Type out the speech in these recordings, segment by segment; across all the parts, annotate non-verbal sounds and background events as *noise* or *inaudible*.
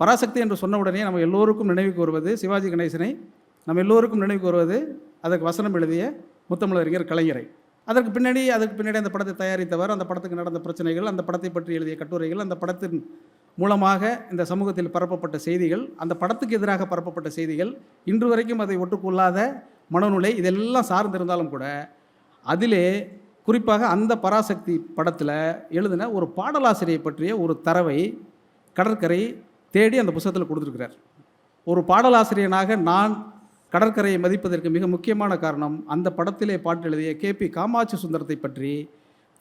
பராசக்தி என்று சொன்ன உடனே நம்ம எல்லோருக்கும் நினைவுக்கு வருவது சிவாஜி கணேசனை நம்ம எல்லோருக்கும் நினைவுக்கு வருவது அதற்கு வசனம் எழுதிய முத்தமிழறிஞர் கலைஞரை. அதற்கு பின்னாடி அதுக்கு பின்னாடி அந்த படத்தை தயாரித்தவர் அந்த படத்துக்கு நடந்த பிரச்சனைகள் அந்த படத்தை பற்றி எழுதிய கட்டுரைகள் அந்த படத்தின் மூலமாக இந்த சமூகத்தில் பரப்பப்பட்ட செய்திகள் அந்த படத்துக்கு எதிராக பரப்பப்பட்ட செய்திகள் இன்று வரைக்கும் அதை ஒட்டுக்கொள்ளாத மனநிலை இதெல்லாம் சார்ந்திருந்தாலும் கூட அதிலே குறிப்பாக அந்த பராசக்தி படத்தில் எழுதின ஒரு பாடலாசிரியை பற்றிய ஒரு தரவை கடற்கரை தேடி அந்த புத்தகத்தில் கொடுத்துருக்கிறார். ஒரு பாடலாசிரியனாக நான் கடற்கரையை மதிப்பதற்கு மிக முக்கியமான காரணம் அந்த படத்திலே பாட்டு எழுதிய கேபி காமாட்சி சுந்தரத்தை பற்றி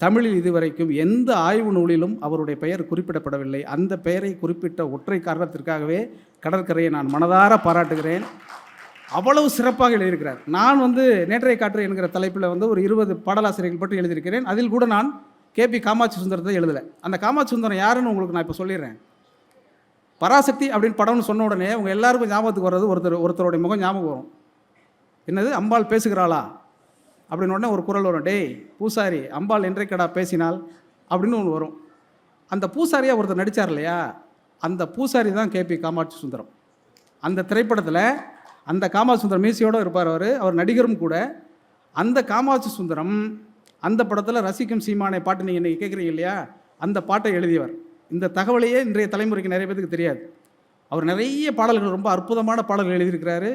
தமிழில் இதுவரைக்கும் எந்த ஆய்வு நூலிலும் அவருடைய பெயர் குறிப்பிடப்படவில்லை. அந்த பெயரை குறிப்பிட்ட ஒற்றை காரணத்திற்காகவே கடற்கரையை நான் மனதார பாராட்டுகிறேன். அவ்வளவு சிறப்பாக எழுதியிருக்கிறார். நான் வந்து நேற்றைய காற்று என்கிற தலைப்பில் வந்து ஒரு இருபது பாடலாசிரியர்கள் பற்றி எழுதியிருக்கிறேன். அதில் கூட நான் கேபி காமாட்சி சுந்தரத்தை எழுதலை. அந்த காமாட்சி சுந்தரம் யாருன்னு உங்களுக்கு நான் இப்போ சொல்லிடுறேன். பராசக்தி அப்படின்னு படம்னு சொன்ன உடனே உங்கள் எல்லாருக்கும் ஞாபகத்துக்கு வர்றது ஒருத்தர் ஒருத்தருடைய முகம் ஞாபகம் வரும். என்னது? அம்பாள் பேசுகிறாளா? அப்படின்னு உடனே ஒரு குரல் வரும். டேய் பூசாரி அம்பாள் என்றைக்கடா பேசினால் அப்படின்னு ஒன்று வரும். அந்த பூசாரியாக ஒருத்தர் நடித்தார் இல்லையா? அந்த பூசாரி தான் கேபி காமாட்சி சுந்தரம். அந்த திரைப்படத்தில் அந்த காமாட்சி சுந்தரம் மீசியோடு இருப்பார் அவர். அவர் நடிகரும் கூட. அந்த காமாட்சி சுந்தரம் அந்த படத்தில் ரசிக்கும் சீமானை பாட்டு நீங்கள் இன்றைக்கி கேட்குறீங்க இல்லையா? அந்த பாட்டை எழுதியவர். இந்த தகவலையே இன்றைய தலைமுறைக்கு நிறைய பேருக்கு தெரியாது. அவர் நிறைய பாடல்கள் ரொம்ப அற்புதமான பாடல்கள் எழுதியிருக்கிறாரு.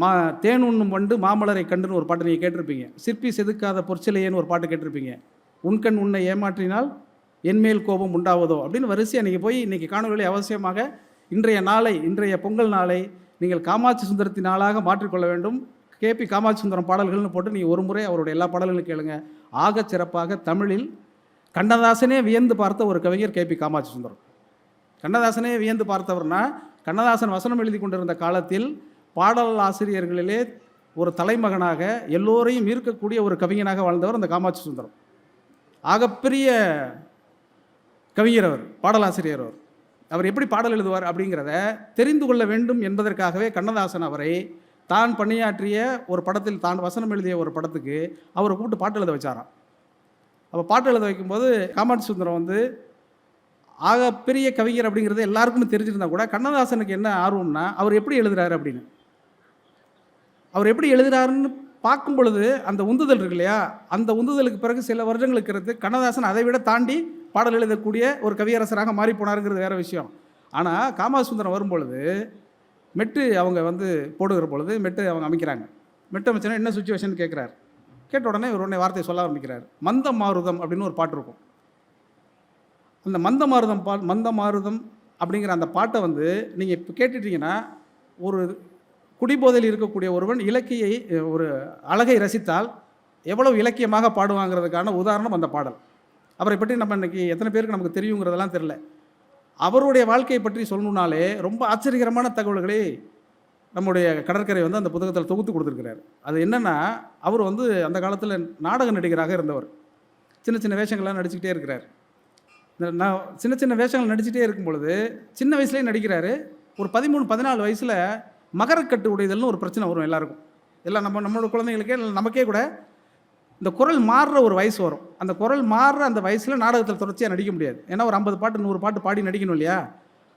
மா தேன் உண்ணும் வண்டு மாமலரை கண்டுன்னு ஒரு பாட்டு நீங்கள் கேட்டிருப்பீங்க. சிற்பி செதுக்காத பொற்சிலையேன்னு ஒரு பாட்டு கேட்டிருப்பீங்க. உன்கண் உன்னை ஏமாற்றினால் என்மேல் கோபம் உண்டாவதோ? அப்படின்னு வரிசையாக நீங்கள் போய் இன்றைக்கி காணொலி அவசியமாக இன்றைய நாளை இன்றைய பொங்கல் நாளை நீங்கள் காமாட்சி சுந்தரத்தின் நாளாக மாற்றிக்கொள்ள வேண்டும். கேபி காமாட்சி சுந்தரம் பாடல்கள்னு போட்டு நீங்கள் ஒரு முறை அவருடைய எல்லா பாடல்களும் கேளுங்க. ஆகச் சிறப்பாக தமிழில் கண்ணதாசனே வியந்து பார்த்த ஒரு கவிஞர் கேபி காமாட்சி சுந்தரம். கண்ணதாசனே வியந்து பார்த்தவர்னா கண்ணதாசன் வசனம் எழுதி கொண்டிருந்த காலத்தில் பாடல் ஆசிரியர்களிலே ஒரு தலைமகனாக எல்லோரையும் ஈர்க்கக்கூடிய ஒரு கவிஞனாக வாழ்ந்தவர் அந்த காமாட்சி சுந்தரம். ஆகப்பெரிய கவிஞர் அவர் பாடலாசிரியர் அவர். அவர் எப்படி பாடல் எழுதுவார் அப்படிங்கிறத தெரிந்து கொள்ள வேண்டும் என்பதற்காகவே கண்ணதாசன் அவரை தான் பணியாற்றிய ஒரு படத்தில் தான் வசனம் எழுதிய ஒரு படத்துக்கு அவரை கூப்பிட்டு பாட்டு எழுத வச்சாராம். அப்போ பாட்டு எழுத வைக்கும்போது காமாட்சி சுந்தரம் வந்து ஆக பெரிய கவிஞர் அப்படிங்கிறது எல்லாருக்குமே தெரிஞ்சிருந்தா கூட கண்ணதாசனுக்கு என்ன ஆர்வம்னா அவர் எப்படி எழுதுறாரு அப்படின்னு. அவர் எப்படி எழுதுறாருன்னு பார்க்கும் பொழுது அந்த உந்துதல் இருக்கு இல்லையா? அந்த உந்துதலுக்கு பிறகு சில வருடங்களுக்கு இருந்து கண்ணதாசன் அதை விட தாண்டி பாடல் எழுதக்கூடிய ஒரு கவியரசராக மாறி போனாருங்கிறது வேற விஷயம். ஆனால் காமாசுந்தரம் வரும்பொழுது மெட்டு அவங்க வந்து போடுகிற பொழுது மெட்டு அவங்க அமைக்கிறாங்க. மெட்டு அமைச்சனா என்ன சுச்சுவேஷன் கேட்குறாரு கேட்ட உடனே இவர் உடனே வார்த்தையை சொல்ல ஆரம்பிக்கிறார். மந்த மாருதம் அப்படின்னு ஒரு பாட்டு இருக்கும். அந்த மந்த மாருதம் பா மந்த மாருதம் அப்படிங்கிற அந்த பாட்டை வந்து நீங்கள் இப்போ கேட்டுட்டீங்கன்னா ஒரு குடிபோதையில் இருக்கக்கூடிய ஒருவன் இலக்கியை ஒரு அழகை ரசித்தால் எவ்வளவு இலக்கியமாக பாடுவாங்கிறதுக்கான உதாரணம் அந்த பாடல். அவரை பற்றி நம்ம இன்னைக்கு எத்தனை பேருக்கு நமக்கு தெரியுங்கிறதெல்லாம் தெரில அவருடைய வாழ்க்கையை பற்றி சொல்லணுன்னாலே ரொம்ப ஆச்சரியகரமான தகவல்களை நம்முடைய கடற்கரை வந்து அந்த புத்தகத்தில் தொகுத்து கொடுத்துருக்கிறார். அது என்னென்னா அவர் வந்து அந்த காலத்தில் நாடக நடிகராக இருந்தவர். சின்ன சின்ன வேஷங்கள்லாம் நடிச்சுக்கிட்டே இருக்கிறார். இந்த நான் சின்ன சின்ன வேஷங்கள் நடிச்சுட்டே இருக்கும் பொழுது சின்ன வயசுலேயே நடிக்கிறாரு. ஒரு பதிமூணு பதினாலு வயசில் மகரக்கட்டு உடைதல்னு ஒரு பிரச்சனை வரும் எல்லாருக்கும். எல்லாம் நம்ம நம்மளோட குழந்தைங்களுக்கே இல்லை நமக்கே கூட இந்த குரல் மாறுற ஒரு வயசு வரும். அந்த குரல் மாறுற அந்த வயசில் நாடகத்தில் தொடர்ச்சியாக நடிக்க முடியாது. ஏன்னா ஒரு ஐம்பது பாட்டு நூறு பாட்டு பாடி நடிக்கணும் இல்லையா?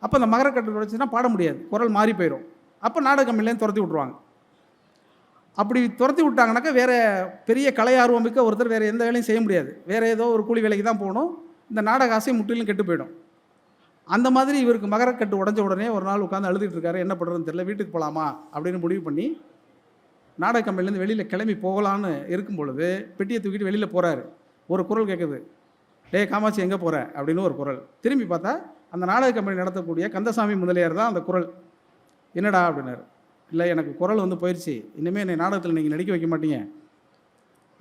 அப்போ அந்த மகரக்கட்டு தொடர்ச்சினா பாட முடியாது. குரல் மாறி போயிடும் அப்போ நாடக கம்பெனிலேருந்து துரத்தி விட்ருவாங்க அப்படி துரத்தி விட்டாங்கனாக்கா வேறு பெரிய கலை ஆர்வமிக்க ஒருத்தர் வேறு எந்த வேலையும் செய்ய முடியாது. வேறு ஏதோ ஒரு கூலி வேலைக்கு தான் போகணும். இந்த நாடக ஆசை முற்றிலும் கெட்டு போயிடும். அந்த மாதிரி இவருக்கு மகரக்கட்டு உடஞ்ச உடனே ஒரு நாள் உட்காந்து அழுதுகிட்ருக்காரு இருக்காரு. என்ன பண்ணுறதுன்னு தெரியல. வீட்டுக்கு போகலாமா அப்படின்னு முடிவு பண்ணி நாடக கம்பெனிலேருந்து வெளியில் கிளம்பி போகலான்னு இருக்கும் பொழுது பெட்டியை தூக்கிட்டு வெளியில் போகிறாரு ஒரு குரல் கேட்குது டேய் காமாட்சி எங்கே போகிற அப்படின்னு ஒரு குரல். திரும்பி பார்த்தா அந்த நாடக கம்பெனி நடத்தக்கூடிய கந்தசாமி முதலியார் தான் அந்த குரல். என்னடா அப்படின்னாரு. இல்லை எனக்கு குரல் வந்து போயிடுச்சு இனிமேல் என்னை நாடகத்தில் நீங்கள் நடிக்க வைக்க மாட்டீங்க.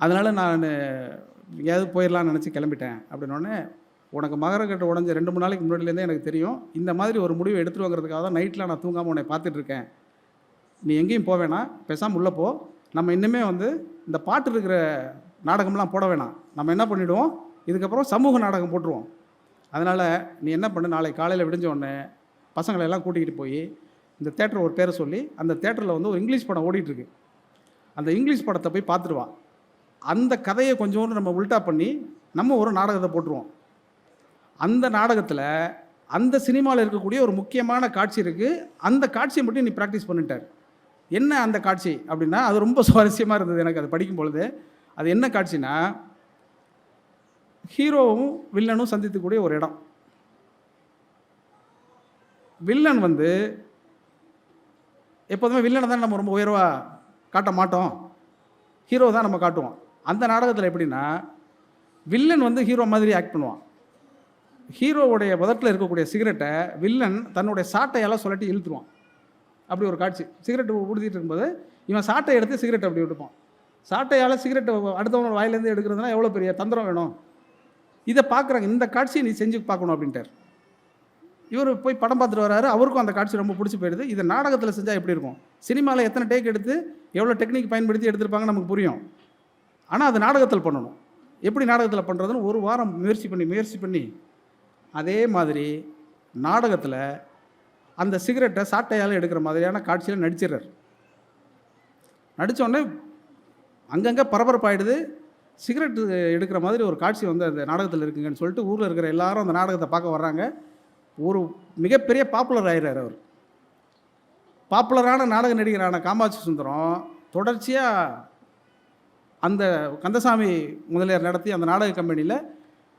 அதனால் நான் எங்கேயாவது போயிடலாம்னு நினச்சி கிளம்பிட்டேன். அப்படின்னோடனே உனக்கு மகரக்கட்டை உடஞ்ச ரெண்டு மூணு நாளைக்கு முன்னாடிலேருந்தே எனக்கு தெரியும். இந்த மாதிரி ஒரு முடிவு எடுத்துட்டு வாங்கிறதுக்காக தான் நைட்டில் நான் தூங்காமல் உன்னை பார்த்துட்ருக்கேன் நீ எங்கேயும் போக வேணாம். பேசாமல் உள்ளே போ. நம்ம இன்னுமே வந்து இந்த பாட்டு இருக்கிற நாடகம்லாம் போட வேணாம். நம்ம என்ன பண்ணிவிடுவோம் இதுக்கப்புறம் சமூக நாடகம் போட்டுருவோம். அதனால் நீ என்ன பண்ணு? நாளைக்கு காலையில் விடிஞ்ச உடனே பசங்களை எல்லாம் கூட்டிகிட்டு போய் இந்த தேட்டர் ஒரு பேரை சொல்லி அந்த தேட்டரில் வந்து ஒரு இங்கிலீஷ் படம் ஓடிட்டுருக்கு. அந்த இங்கிலீஷ் படத்தை போய் பார்த்துருவான் அந்த கதையை கொஞ்சோண்டு நம்ம உல்ட்டா பண்ணி நம்ம ஒரு நாடகத்தை போட்டுருவோம். அந்த நாடகத்தில் அந்த சினிமாவில் இருக்கக்கூடிய ஒரு முக்கியமான காட்சி இருக்குது அந்த காட்சியை மட்டும் நீ ப்ராக்டிஸ் பண்ணிட்டார். என்ன அந்த காட்சி அப்படின்னா அது ரொம்ப *laughs* சுவாரஸ்யமாக இருந்தது எனக்கு அது படிக்கும் பொழுது. அது என்ன காட்சினா ஹீரோவும் வில்லனும் சந்தித்துக்கூடிய ஒரு இடம். வில்லன் வந்து எப்போதுமே வில்லனை தான் நம்ம ரொம்ப உயர்வாக காட்ட மாட்டோம். ஹீரோ தான் நம்ம காட்டுவோம். அந்த நாடகத்தில் எப்படின்னா வில்லன் வந்து ஹீரோ மாதிரி ஆக்ட் பண்ணுவான். ஹீரோவுடைய முதட்டில் இருக்கக்கூடிய சிகரெட்டை வில்லன் தன்னுடைய சாட்டையால் சொல்லட்டி இழுத்துருவான். அப்படி ஒரு காட்சி. சிகரெட் ஊடுத்திட்டு இருக்கும்போது இவன் சாட்டை எடுத்து சிகரெட் அப்படி விட்டுப்பான். சாட்டையால் சிகரெட்டை அடுத்தவனோட வாயிலேருந்து எடுக்கிறதுனா எவ்வளோ பெரிய தந்திரம் வேணும்? இதை பார்க்குறாங்க இந்த காட்சியை நீ செஞ்சு பார்க்கணும் அப்படின்ட்டார். இவர் போய் படம் பார்த்துட்டு வராரு. அவருக்கும் அந்த காட்சி ரொம்ப பிடிச்சி போயிடுது. இதை நாடகத்தில் செஞ்சால் எப்படி இருக்கும்? சினிமாவில் எத்தனை டேக் எடுத்து எவ்வளோ டெக்னிக் பயன்படுத்தி எடுத்திருப்பாங்க நமக்கு புரியும். ஆனால் அது நாடகத்தில் பண்ணணும். எப்படி நாடகத்தில் பண்ணுறதுன்னு ஒரு வாரம் முயற்சி பண்ணி முயற்சி பண்ணி. அதே மாதிரி நாடகத்தில் அந்த சிகரெட்டை சாட்டையால் எடுக்கிற மாதிரியான காட்சியில் நடிச்சிடறார். நடித்தோடனே அங்கங்கே பரபரப்பாயிடுது சிகரெட் எடுக்கிற மாதிரி ஒரு காட்சி வந்து அந்த நாடகத்தில் இருக்குங்கன்னு சொல்லிட்டு ஊரில் இருக்கிற எல்லாரும் அந்த நாடகத்தை பார்க்க வர்றாங்க. ஒரு மிகப்பெரிய பாப்புலர் ஆயிடுறார் அவர். பாப்புலரான நாடக நடிகரான காமாட்சி சுந்தரம் தொடர்ச்சியாக அந்த கந்தசாமி முதலியார் நடத்தி அந்த நாடக கம்பெனியில்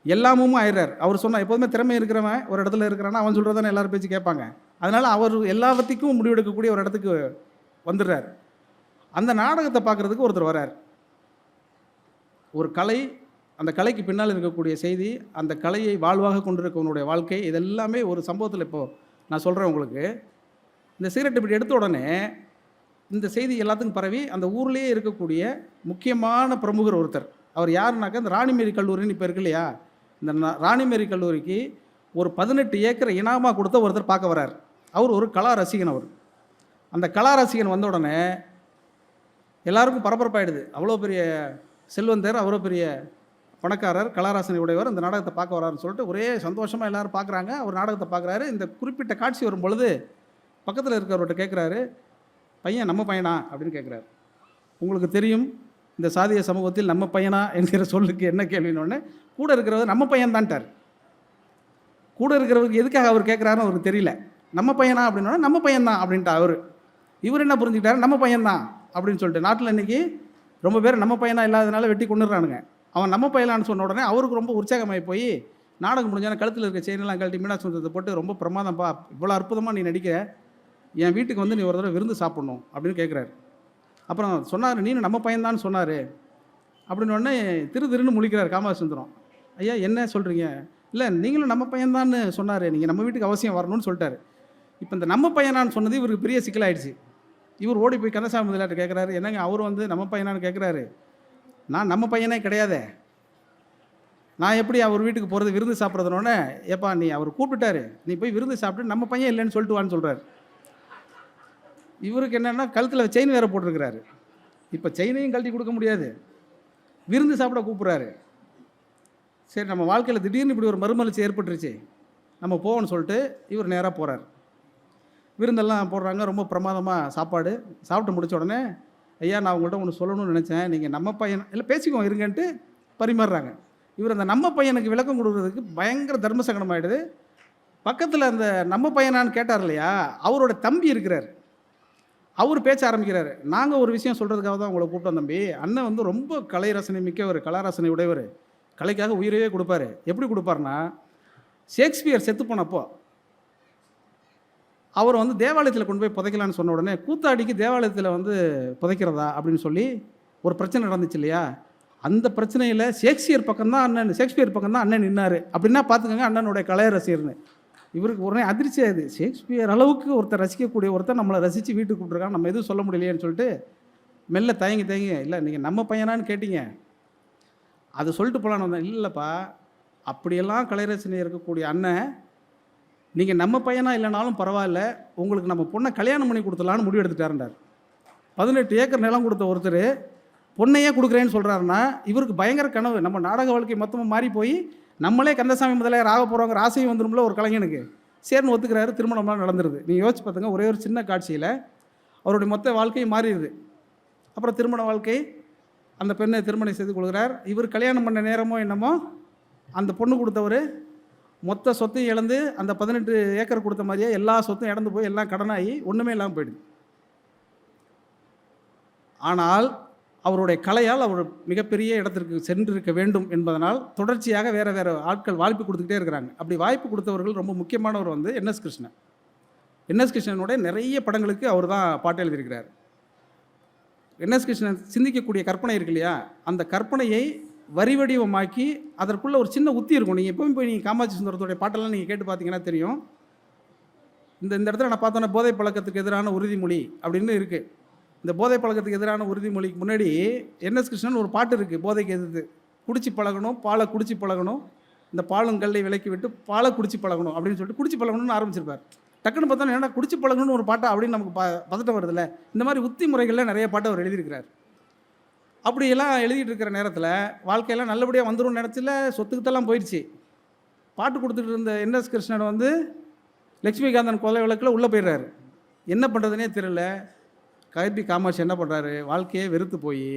எல்லாமும் ஆயிடுறார் அவர் சொன்னால் எப்போதுமே திறமை இருக்கிறவன் ஒரு இடத்துல இருக்கிறான்னா அவன் சொல்கிறதானே எல்லாரும் பேச்சு கேட்பாங்க. அதனால் அவர் எல்லாவற்றுக்கும் முடிவெடுக்கக்கூடிய ஒரு இடத்துக்கு வந்துடுறார். அந்த நாடகத்தை பார்க்குறதுக்கு ஒருத்தர் வரார் ஒரு கலை அந்த கலைக்கு பின்னால் இருக்கக்கூடிய செய்தி அந்த கலையை வாழ்வாக கொண்டிருக்கவனுடைய வாழ்க்கை இதெல்லாமே ஒரு சம்பவத்தில் இப்போது நான் சொல்கிறேன் உங்களுக்கு. இந்த சிகரெட் இப்படி எடுத்த உடனே இந்த செய்தி எல்லாத்துக்கும் பரவி அந்த ஊர்லேயே இருக்கக்கூடிய முக்கியமான பிரமுகர் ஒருத்தர். அவர் யாருனாக்கா இந்த ராணிமேரி கல்லூரின்னு இப்போ இருக்கு இல்லையா? இந்த ராணிமேரி கல்லூரிக்கு ஒரு பதினெட்டு ஏக்கர் இனாமாக கொடுத்த ஒருத்தர் பார்க்க வரார். அவர் ஒரு கலா ரசிகன் அவர். அந்த கலா ரசிகன் வந்த உடனே எல்லாருக்கும் பரபரப்பாயிடுது. அவ்வளோ பெரிய செல்வந்தர் அவ்வளோ பெரிய பணக்காரர் கலாராசனை உடையவர் இந்த நாடகத்தை பார்க்க வராருன்னு சொல்லிட்டு ஒரே சந்தோஷமாக எல்லாரும் பார்க்குறாங்க. அவர் நாடகத்தை பார்க்குறாரு. இந்த குறிப்பிட்ட காட்சி வரும் பொழுது பக்கத்தில் இருக்கிறவர்கிட்ட கேட்குறாரு பையன் நம்ம பையனா? அப்படின்னு கேட்குறாரு. உங்களுக்கு தெரியும் இந்த சாதிய சமூகத்தில் நம்ம பையனா? என்கிற சொல்லுக்கு என்ன கேள்வினோடனே கூட இருக்கிறவர் நம்ம பையன் தான்ட்டார் கூட இருக்கிறவருக்கு எதுக்காக அவர் கேட்குறாருன்னு அவருக்கு தெரியல. நம்ம பையனா? அப்படின்னா நம்ம பையன்தான் அப்படின்ட்டு அவர். இவர் என்ன புரிஞ்சுக்கிட்டாரு? நம்ம பையன்தான் அப்படின்னு சொல்லிட்டு. நாட்டில் இன்றைக்கி ரொம்ப பேர் நம்ம பையனா இல்லாதனால வெட்டி கொண்டுடுறானுங்க அவன் நம்ம பையலான்னு சொன்ன உடனே அவருக்கு ரொம்ப உற்சாகமாகி போய் நாடகம் முடிஞ்சான கழுத்தில் இருக்க செயினெல்லாம் கழட்டி மீனாட்சி சுந்தரத்தை போட்டு ரொம்ப பிரமாதம்ப்பா இவ்வளோ அற்புதமாக நீ நடிக்க என் வீட்டுக்கு வந்து நீ ஒரு தடவை விருந்து சாப்பிடணும் அப்படின்னு கேட்குறாரு அப்புறம் சொன்னார் நீனு நம்ம பையன்தான் சொன்னார். அப்படின்னு உடனே திரு திருன்னு முழிக்கிறார் காமராஜ் சுந்தரம் ஐயா என்ன சொல்கிறீங்க இல்லை நீங்களும் நம்ம பையன்தான்னு சொன்னார். நீங்கள் நம்ம வீட்டுக்கு அவசியம் வரணும்னு சொல்லிட்டாரு. இப்போ இந்த நம்ம பையனான்னு சொன்னது இவருக்கு பெரிய சிக்கலாயிடுச்சு. இவர் ஓடி போய் கந்தசாமி முதலாட்டு கேட்குறாரு என்னங்க அவர் வந்து நம்ம பையனான்னு கேட்குறாரு நான் நம்ம பையனே கிடையாதே. நான் எப்படி அவர் வீட்டுக்கு போகிறது விருந்து சாப்பிட்றதுனோடனே ஏப்பா நீ அவர் கூப்பிட்டுட்டாரு. நீ போய் விருந்து சாப்பிட்டு நம்ம பையன் இல்லைன்னு சொல்லிட்டு வான்னு சொல்கிறாரு இவருக்கு என்னென்னா கழுத்தில் செயின் வேறு போட்டிருக்கிறாரு. இப்போ செயினையும் கழட்டி கொடுக்க முடியாது. விருந்து சாப்பிட கூப்பிட்றாரு. சரி நம்ம வாழ்க்கையில் திடீர்னு இப்படி ஒரு மறுமலர்ச்சி ஏற்பட்டுருச்சு. நம்ம போவோம்னு சொல்லிட்டு இவர் நேராக போகிறார் விருந்தெல்லாம் போடுறாங்க ரொம்ப பிரமாதமாக சாப்பாடு. சாப்பிட்டு முடிச்ச உடனே ஐயா நான் உங்கள்கிட்ட ஒன்று சொல்லணும்னு நினச்சேன். நீங்கள் நம்ம பையன் இல்லை பேசிக்குவோம் இருங்கன்ட்டு பரிமாறுறாங்க. இவர் அந்த நம்ம பையனுக்கு விளக்கம் கொடுக்குறதுக்கு பயங்கர தர்ம சங்கடம் ஆகிடுது பக்கத்தில் அந்த நம்ம பையனான்னு கேட்டார் இல்லையா அவரோட தம்பி இருக்கிறார். அவர் பேச ஆரம்பிக்கிறார். நாங்கள் ஒரு விஷயம் சொல்கிறதுக்காக தான் உங்களை கூப்பிட்டோம் தம்பி. அண்ணன் வந்து ரொம்ப கலை ரசனை மிக்கவர் கலாரசனை உடையவர். கலைக்காக உயிரையே கொடுப்பாரு. எப்படி கொடுப்பாருன்னா ஷேக்ஸ்பியர் செத்து போனப்போ அவர் வந்து தேவாலயத்தில் கொண்டு போய் புதைக்கலான்னு சொன்ன உடனே கூத்தாடிக்கு தேவாலயத்தில் வந்து புதைக்கிறதா அப்படின்னு சொல்லி ஒரு பிரச்சனை நடந்துச்சு இல்லையா? அந்த பிரச்சனையில் ஷேக்ஸ்பியர் பக்கம்தான் அண்ணன் ஷேக்ஸ்பியர் பக்கம் தான் அண்ணன் நின்னார். அப்படின்னா பார்த்துக்கோங்க அண்ணனுடைய கலை ரசிகர்னு. இவருக்கு உடனே அதிர்ச்சி ஆகுது ஷேக்ஸ்பியர் அளவுக்கு ஒருத்தர் ரசிக்கக்கூடிய ஒருத்தர் நம்மளை ரசித்து வீட்டுக்கு கூப்பிட்ருக்காங்க நம்ம எதுவும் சொல்ல முடியலையேன்னு சொல்லிட்டு மெல்ல தயங்கி தயங்கி இல்லை நீங்கள் நம்ம பையனான்னு கேட்டீங்க. அது சொல்லிட்டு போகலான்னு வந்தேன். இல்லைப்பா அப்படியெல்லாம் கலைரசனை இருக்கக்கூடிய அண்ணன் நீங்கள் நம்ம பையனாக இல்லைனாலும் பரவாயில்ல உங்களுக்கு நம்ம பொண்ணை கல்யாணம் பண்ணி கொடுத்துலான்னு முடிவு எடுத்துட்டாருண்டார் பதினெட்டு ஏக்கர் நிலம் கொடுத்த ஒருத்தர் பொண்ணையே கொடுக்குறேன்னு சொல்கிறாருன்னா இவருக்கு பயங்கர கனவு. நம்ம நாடக வாழ்க்கை மொத்தமாக மாறி போய் நம்மளே கந்தசாமி முதலையார் ஆக போகிறவங்க ஆசையும் வந்துடும்ல ஒரு கலைஞனுக்கு. சேர்னு ஒத்துக்கிறாரு திருமணம்லாம் நடந்துருது. நீங்கள் யோசிச்சு பார்த்துங்க ஒரே ஒரு சின்ன காட்சியில் அவருடைய மொத்த வாழ்க்கையும் மாறிடுது. அப்புறம் திருமண வாழ்க்கை அந்த பெண்ணை திருமணம் செய்து கொள்கிறார். இவர் கல்யாணம் பண்ண நேரமோ என்னமோ அந்த பொண்ணு கொடுத்தவர் மொத்த சொத்தையும் இழந்து அந்த பதினெட்டு ஏக்கர் கொடுத்த மாதிரியே எல்லா சொத்தும் இழந்து போய் எல்லாம் கடனாகி ஒன்றுமே இல்லாமல் போயிடுது. ஆனால் அவருடைய கலையால் அவர் மிகப்பெரிய இடத்திற்கு சென்றிருக்க வேண்டும் என்பதனால் தொடர்ச்சியாக வேறு வேறு ஆட்கள் வாய்ப்பு கொடுத்துக்கிட்டே இருக்கிறாங்க. அப்படி வாய்ப்பு கொடுத்தவர்கள் ரொம்ப முக்கியமானவர் வந்து என்எஸ் கிருஷ்ணன். என்எஸ் கிருஷ்ணனுடைய நிறைய படங்களுக்கு அவர் தான் பாட்டு எழுதியிருக்கிறார். என்எஸ் கிருஷ்ணன் சிந்திக்கக்கூடிய கற்பனை இருக்கு இல்லையா? அந்த கற்பனையை வரி வடிவமாக்கி அதற்குள்ள ஒரு சின்ன உத்தி இருக்கும். நீங்கள் எப்பவும் போய் நீங்கள் காமாட்சி சுந்தரத்துடைய பாட்டெல்லாம் நீங்கள் கேட்டு பார்த்தீங்கன்னா தெரியும். இந்த இந்த இடத்துல நான் பார்த்தோன்னா போதை பழக்கத்துக்கு எதிரான உறுதிமொழி அப்படின்னு இருக்குது இந்த போதை பழக்கத்துக்கு எதிரான உறுதிமொழிக்கு முன்னாடி என்எஸ் கிருஷ்ணன் ஒரு பாட்டு இருக்குது போதைக்கு எதிர்த்து குடிச்சு பழகணும் பாலை குடிச்சு பழகணும் இந்த பாலும் கல்லை விலக்கி விட்டு பாலை குடிச்சு பழகணும் அப்படின்னு சொல்லிட்டு குடிச்சு பழகணும்னு ஆரம்பிச்சிருப்பார். டக்குன்னு பார்த்தோன்னா ஏன்னா குடிச்சு பழகணும்னு ஒரு பாட்டா அப்படின்னு நமக்கு ப பதட்டம் வருதுல்ல? இந்த மாதிரி உத்தி முறைகளில் நிறைய பாட்டு அவர் எழுதியிருக்கிறார். அப்படியெல்லாம் எழுதிட்டு இருக்கிற நேரத்தில் வாழ்க்கையெல்லாம் நல்லபடியாக வந்துடும் நேரத்தில் சொத்துக்கிட்டெல்லாம் போயிடுச்சு. பாட்டு கொடுத்துட்டு இருந்த என்எஸ் கிருஷ்ணன் வந்து லக்ஷ்மிகாந்தன் கொலை விளக்கில் உள்ளே போயிடுறாரு. என்ன பண்ணுறதுனே தெரியல. கைபி காமாட்சி என்ன பண்ணுறாரு வாழ்க்கையே வெறுத்து போய்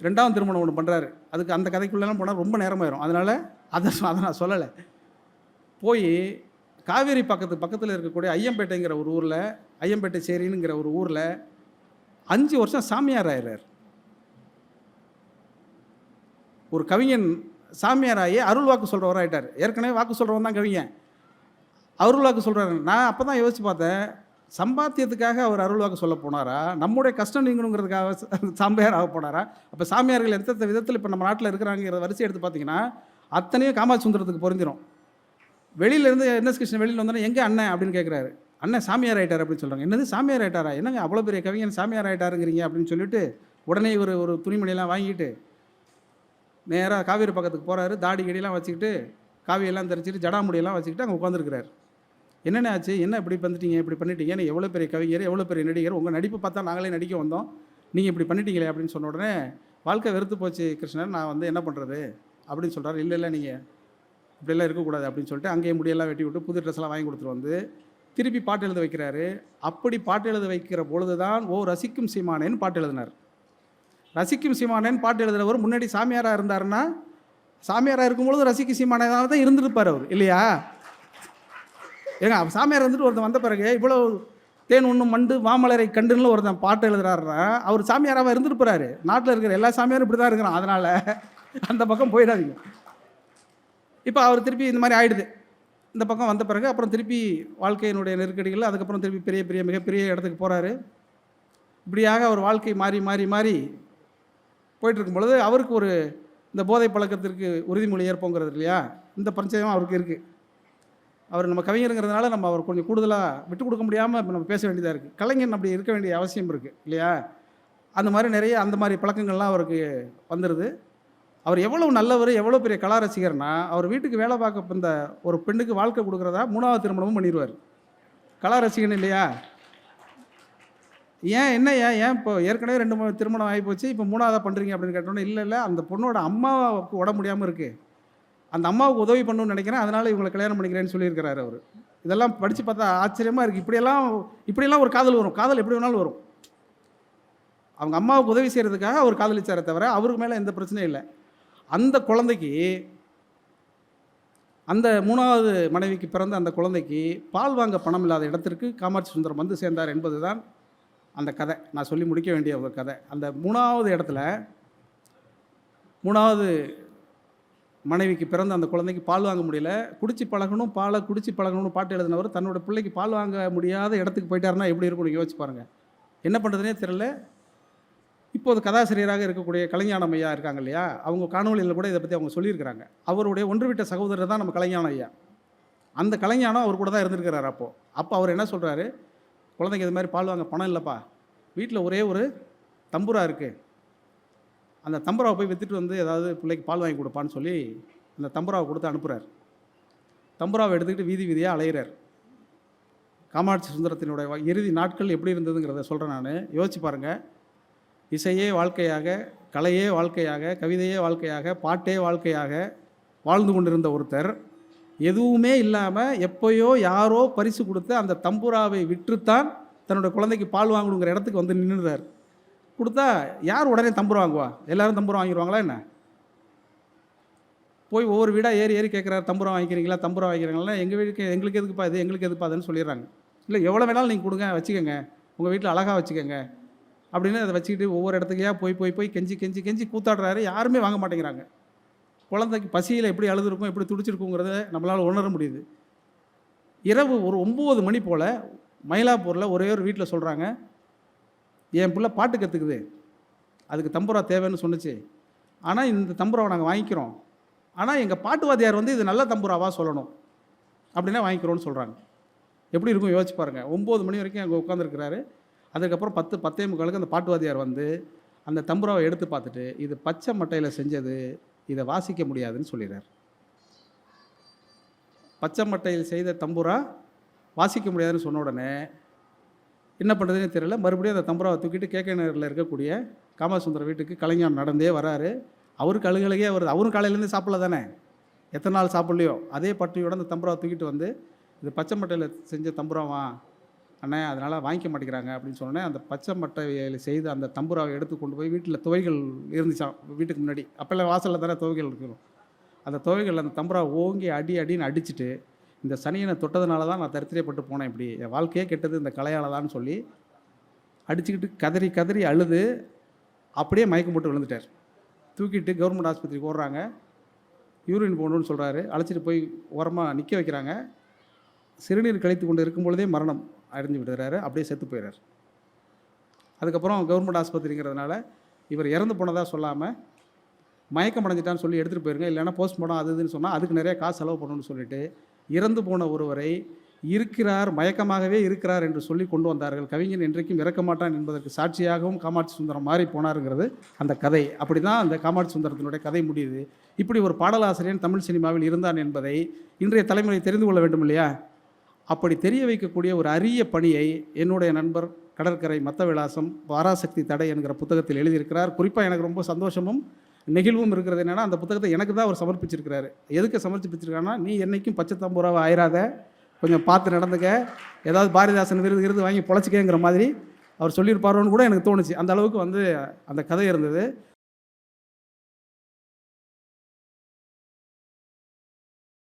ரெண்டாவது திருமணம் ஒன்று பண்ணுறாரு அதுக்கு அந்த கதைக்குள்ளெல்லாம் போனால் ரொம்ப நேரமாயிரும். அதனால் அதை அதை நான் சொல்லலை. போய் காவேரி பக்கத்து பக்கத்தில் இருக்கக்கூடிய ஐயம்பேட்டைங்கிற ஒரு ஊரில் ஐயம்பேட்டை சேரினுங்கிற ஒரு ஊரில் அஞ்சு வருஷம் சாமியார் ஆயிடுறார் ஒரு கவிஞன் சாமியார் அருள் வாக்கு சொல்கிறவராயிட்டார் ஏற்கனவே வாக்கு சொல்கிறவன் தான் கவிஞன். அருள் வாக்கு சொல்கிறாரு நான் அப்போ தான் யோசித்து பார்த்தேன் சம்பாத்தியத்துக்காக அவர் அருள் வாக்கு சொல்ல போனாரா? நம்முடைய கஷ்டம் நீங்கணுங்கிறதுக்காக சாமியார் ஆக போனாரா? அப்போ சாமியார்கள் எந்தெந்த விதத்தில் இப்போ நம்ம நாட்டில் இருக்கிறாங்கிற வரிசை எடுத்து பார்த்தீங்கன்னா அத்தனையும் காமாட்சி சுந்தரத்துக்கு பொருந்திரும். வெளியிலேருந்து என்எஸ் கிருஷ்ணன் வெளியில் வந்தோன்னே எங்கே அண்ணன் அப்படின்னு கேட்குறாரு அண்ணன் சாமியார் ஆகிட்டார் அப்படின்னு சொல்கிறாங்க என்னது சாமியார் ஆயிட்டாரா என்னங்க அவ்வளோ பெரிய கவிஞன் சாமியார் ஆயிட்டாருங்கிறீங்க அப்படின்னு சொல்லிட்டு உடனே ஒரு ஒரு துணிமணியெல்லாம் வாங்கிட்டு நேராக காவேரி பக்கத்துக்கு போகிறாரு தாடி கடியெல்லாம் வச்சுக்கிட்டு காவியெல்லாம் தெரிச்சிட்டு ஜடாமுடியெல்லாம் வச்சுக்கிட்டு அங்கே உட்காந்துருக்கிறார் என்னென்ன ஆச்சு? என்ன இப்படி பண்ணிட்டீங்க? இப்படி பண்ணிட்டீங்கன்னு எவ்வளோ பெரிய கவிஞர் எவ்வளோ பெரிய நடிகர்? உங்கள் நடிப்பு பார்த்தா நாங்களே நடிக்க வந்தோம். நீங்கள் இப்படி பண்ணிட்டீங்களே அப்படின்னு சொன்ன உடனே வாழ்க்கை வெறுத்து போச்சு கிருஷ்ணன். நான் வந்து என்ன பண்ணுறது அப்படின்னு சொல்கிறாரு இல்லை இல்லை நீங்கள் இப்படிலாம் இருக்கக்கூடாது அப்படின்னு சொல்லிட்டு அங்கேயே முடியெல்லாம் வெட்டி விட்டு புது ட்ரெஸ்லாம் வாங்கி கொடுத்துட்டு வந்து திருப்பி பாட்டு எழுத வைக்கிறாரு. அப்படி பாட்டு எழுத வைக்கிற பொழுது தான் ஓ ரசிக்கும் சீமானேன்னு பாட்டு எழுதினார். ரசிக்கும் சீமானேன்னு பாட்டு எழுதுறவர் முன்னாடி சாமியாராக இருந்தாருன்னா சாமியாராக இருக்கும்பொழுது ரசிக்கும் சீமானேனாக தான் இருந்திருப்பார் அவர் இல்லையா? ஏங்க அவர் சாமியார் வந்துட்டு ஒருத்தன் வந்த பிறகு இவ்வளோ தேன் ஒன்று மண்டு மாமலரை கண்டுன்னு ஒருத்தன் பாட்டு எழுதுறாருன்னா அவர் சாமியாராக இருந்திருப்பாரு? நாட்டில் இருக்கிற எல்லா சாமியாரும் இப்படி தான் இருக்கிறான் அதனால் அந்த பக்கம் போயிடாதீங்க. இப்போ அவர் திருப்பி இந்த மாதிரி ஆயிடுது. இந்த பக்கம் வந்த பிறகு அப்புறம் திருப்பி வாழ்க்கையினுடைய நெருக்கடிகள் அதுக்கப்புறம் திருப்பி பெரிய பெரிய மிகப்பெரிய இடத்துக்கு போகிறாரு இப்படியாக அவர் வாழ்க்கை மாறி மாறி மாறி போயிட்டுருக்கும் பொழுது அவருக்கு ஒரு இந்த போதை பழக்கத்திற்கு உறுதிமொழி ஏற்போங்கிறது இல்லையா? இந்த பரிச்சயம் அவருக்கு இருக்குது அவர் நம்ம கவிஞருங்கிறதுனால நம்ம அவர் கொஞ்சம் கூடுதலாக விட்டு கொடுக்க முடியாமல் நம்ம பேச வேண்டியதாக இருக்குது கலைஞன் அப்படி இருக்க வேண்டிய அவசியம் இருக்குது இல்லையா? அந்த மாதிரி நிறைய அந்த மாதிரி பழக்கங்கள்லாம் அவருக்கு வந்துடுது அவர் எவ்வளோ நல்லவர் எவ்வளோ பெரிய கலா ரசிகர்னா அவர் வீட்டுக்கு வேலை பார்க்க இந்த ஒரு பெண்ணுக்கு வாழ்க்கை கொடுக்குறதா மூணாவது திருமணமும் பண்ணிடுவார் கலா ரசிகன் இல்லையா? ஏன் என்ன ஏன் ஏன் இப்போ ஏற்கனவே ரெண்டு மூணு திருமணம் ஆகி போச்சு இப்போ மூணாவதாக பண்ணுறீங்க அப்படின்னு கேட்டோன்னே இல்லை இல்லை அந்த பொண்ணோட அம்மாவுக்கு உடம்பு முடியாமல் இருக்குது அந்த அம்மாவுக்கு உதவி பண்ணணும்னு நினைக்கிறேன் அதனால் இவங்களை கல்யாணம் பண்ணிக்கிறேன்னு சொல்லியிருக்கிறாரு அவர். இதெல்லாம் படித்து பார்த்தா ஆச்சரியமாக இருக்குது இப்படியெல்லாம் இப்படியெல்லாம் ஒரு காதல் வரும். காதல் எப்படி வேணாலும் வரும். அவங்க அம்மாவுக்கு உதவி செய்கிறதுக்காக அவர் காதலிச்சாரே தவிர அவருக்கு மேலே எந்த பிரச்சனையும் இல்லை. அந்த குழந்தைக்கு அந்த மூணாவது மனைவிக்கு பிறந்த அந்த குழந்தைக்கு பால் வாங்க பணம் இல்லாத இடத்திற்கு காமாட்சி சுந்தரம் வந்து சேர்ந்தார் என்பது தான் அந்த கதை நான் சொல்லி முடிக்க வேண்டிய ஒரு கதை. அந்த மூணாவது இடத்துல மூணாவது மனைவிக்கு பிறந்த அந்த குழந்தைக்கு பால் வாங்க முடியல. குடிச்சு பழகணும் பாலை குடிச்சு பழகணும்னு பாட்டு எழுதினவர் தன்னோட பிள்ளைக்கு பால் வாங்க முடியாத இடத்துக்கு போயிட்டாருன்னா எப்படி இருக்கும் யோசிச்சு பாருங்கள் என்ன பண்ணுறதுனே தெரில இப்போது கதாசிரியராக இருக்கக்கூடிய கலைஞானம் ஐயா இருக்காங்க இல்லையா? அவங்க காணொலியில் கூட இதை பற்றி அவங்க சொல்லியிருக்கிறாங்க. அவருடைய ஒன்றுவிட்ட சகோதரர் தான் நம்ம கலைஞானம் ஐயா. அந்த கலைஞானம் அவர் கூட தான் இருந்திருக்கிறார் அப்போது அப்போ அவர் என்ன சொல்கிறாரு குழந்தைங்க இது மாதிரி பால் வாங்க பணம் இல்லைப்பா. வீட்டில் ஒரே ஒரு தம்புரா இருக்குது அந்த தம்புராவை போய் விற்றுட்டு வந்து ஏதாவது பிள்ளைக்கு பால் வாங்கி கொடுப்பான்னு சொல்லி அந்த தம்புராவை கொடுத்து அனுப்புகிறார் தம்புராவை எடுத்துக்கிட்டு வீதி வீதியாக அலையிறார். காமாட்சி சுந்தரத்தினுடைய இறுதி நாட்கள் எப்படி இருந்ததுங்கிறத சொல்கிறேன் நான். யோசிச்சு பாருங்கள் இசையே வாழ்க்கையாக கலையே வாழ்க்கையாக கவிதையே வாழ்க்கையாக பாட்டே வாழ்க்கையாக வாழ்ந்து கொண்டிருந்த ஒருத்தர். எதுவுமே இல்லாமல் எப்போயோ யாரோ பரிசு கொடுத்து அந்த தம்புராவை விற்றுத்தான் தன்னோட குழந்தைக்கு பால் வாங்கணுங்கிற இடத்துக்கு வந்து நின்றுறார் கொடுத்தா யார் உடனே தம்புரம் வாங்குவா? எல்லாரும் தம்புரம் வாங்கிடுவாங்களா என்ன? போய் ஒவ்வொரு வீடாக ஏறி ஏறி கேட்குறாரு தம்புரம் வாங்கிக்கிறீங்களா? தம்புரம் வாங்கிக்கிறீங்களா? எங்கள் வீட்டுக்கு எங்களுக்கு எதுக்குப்பா இது? எங்களுக்கு எதுப்பா அதுன்னு சொல்லிடுறாங்க. இல்லை எவ்வளோ வேணாலும் நீங்கள் கொடுங்க வச்சுக்கோங்க. உங்கள் வீட்டில் அழகாக வச்சுக்கோங்க. அப்படின்னு அதை வச்சுக்கிட்டு ஒவ்வொரு இடத்துக்கையாக போய் போய் போய் கெஞ்சி கெஞ்சி கெஞ்சி கூத்தாடுறாரு. யாருமே வாங்க மாட்டேங்கிறாங்க. குழந்தைக்கு பசியில் எப்படி அழுதுருக்கும் எப்படி துடிச்சிருக்குங்கிறத நம்மளால் உணர முடியுது. இரவு ஒரு ஒம்பது மணி போல் மயிலாப்பூரில் ஒரே ஒரு வீட்டில் சொல்கிறாங்க என் பிள்ளை பாட்டு கற்றுக்குது அதுக்கு தம்புரா தேவைன்னு சொன்னுச்சு. ஆனால் இந்த தம்புராவை நாங்கள் வாங்கிக்கிறோம். ஆனால் எங்கள் பாட்டு வாத்தியார் வந்து இது நல்ல தம்புராவாக சொல்லணும். அப்படின்னா வாங்கிக்கிறோன்னு சொல்கிறாங்க எப்படி இருக்கும் யோசிச்சு பாருங்கள் ஒம்பது மணி வரைக்கும் அங்கே உட்காந்துருக்கிறாரு அதுக்கப்புறம் பத்து பத்தே முக்காலுக்கு அந்த பாட்டு வாத்தியார் வந்து அந்த தம்புராவை எடுத்து பார்த்துட்டு இது பச்சை மட்டையில் செஞ்சது இதை வாசிக்க முடியாதுன்னு சொல்லிடுறார். பச்சை மட்டையில் செய்த தம்புரா வாசிக்க முடியாதுன்னு சொன்ன உடனே என்ன பண்ணுறதுன்னு தெரியல. மறுபடியும் அந்த தம்புராவை தூக்கிட்டு கேகே நகரில் இருக்கக்கூடிய காமசுந்தர வீட்டுக்கு கலைஞர் நடந்தே வராரு. அவருக்கு அழுகலையே வருது. அவரும் காலையிலேருந்து சாப்பிடல தானே? எத்தனை நாள் சாப்பிட்லையோ? அதே பட்டியோட அந்த தம்புராவை தூக்கிட்டு வந்து இது பச்சை மட்டையில் செஞ்ச தம்புராவா? அண்ணே அதனால் வாங்கிக்க மாட்டேங்கிறாங்க அப்படின்னு சொன்னோன்னே அந்த பச்சை மட்டையில் செய்து அந்த தம்புராவை எடுத்து கொண்டு போய் வீட்டில் துவைகள் இருந்துச்சான் வீட்டுக்கு முன்னாடி. அப்போல்லாம் வாசலில் தானே துவைகள் இருக்கணும். அந்த துவைகள் அந்த தம்புராவை ஓங்கி அடி அடின்னு அடிச்சுட்டு இந்த சனியனை தொட்டதுனால தான் நான் தரித்திரியப்பட்டு போனேன் இப்படி. என் வாழ்க்கையே கெட்டது இந்த கலையால் தான் சொல்லி அடிச்சுக்கிட்டு கதறி கதறி அழுது அப்படியே மயக்கம் போட்டு விழுந்துட்டார். தூக்கிட்டு கவர்மெண்ட் ஆஸ்பத்திரிக்கு ஓடுறாங்க. யூரின் போகணுன்னு சொல்கிறாரு அழைச்சிட்டு போய் ஓரமாக நிற்க வைக்கிறாங்க. சிறுநீர் கழித்து கொண்டு இருக்கும் பொழுதே மரணம் அடைஞ்சு விடுறாரு அப்படியே செத்து போயிடுறார் அதுக்கப்புறம் கவர்மெண்ட் ஆஸ்பத்திரிங்கிறதுனால இவர் இறந்து போனதாக சொல்லாமல் மயக்கம் அடைஞ்சிட்டான்னு சொல்லி எடுத்துகிட்டு போயிருங்க. இல்லைன்னா போஸ்ட்மார்ட்டம் அது இதுன்னு சொன்னால் அதுக்கு நிறைய காசு செலவு பண்ணணும்னு சொல்லிட்டு இறந்து போன ஒருவரை இருக்கிறார் மயக்கமாகவே இருக்கிறார் என்று சொல்லி கொண்டு வந்தார்கள். கவிஞன் என்றைக்கும் இறக்க மாட்டான் என்பதற்கு சாட்சியாகவும் காமாட்சி சுந்தரம் மாறி போனாருங்கிறது அந்த கதை. அப்படி தான் அந்த காமாட்சி சுந்தரத்தினுடைய கதை முடியுது. இப்படி ஒரு பாடலாசிரியன் தமிழ் சினிமாவில் இருந்தான் என்பதை இன்றைய தலைமுறை தெரிந்து கொள்ள வேண்டும் இல்லையா? அப்படி தெரிய வைக்கக்கூடிய ஒரு அரிய பணியை என்னுடைய நண்பர் கடற்கரை மத்த விலாசம் வாராசக்தி தடை என்கிற புத்தகத்தில் எழுதியிருக்கிறார். குறிப்பாக எனக்கு ரொம்ப சந்தோஷமும் நெகிழ்வும் இருக்கிறது என்னென்னா அந்த புத்தகத்தை எனக்கு தான் அவர் சமர்ப்பிச்சிருக்கிறாரு. எதுக்கு சமர்ப்பிச்சிருக்காருன்னா நீ என்னைக்கும் பச்சை தம்பூராவை ஆயிராத கொஞ்சம் பார்த்து நடந்துக்க ஏதாவது பாரதிதாசன் விருது விருது வாங்கி பொழைச்சிக்கங்கிற மாதிரி அவர் சொல்லியிருப்பாரோன்னு கூட எனக்கு தோணுச்சு. அந்த அளவுக்கு வந்து அந்த கதை இருந்தது.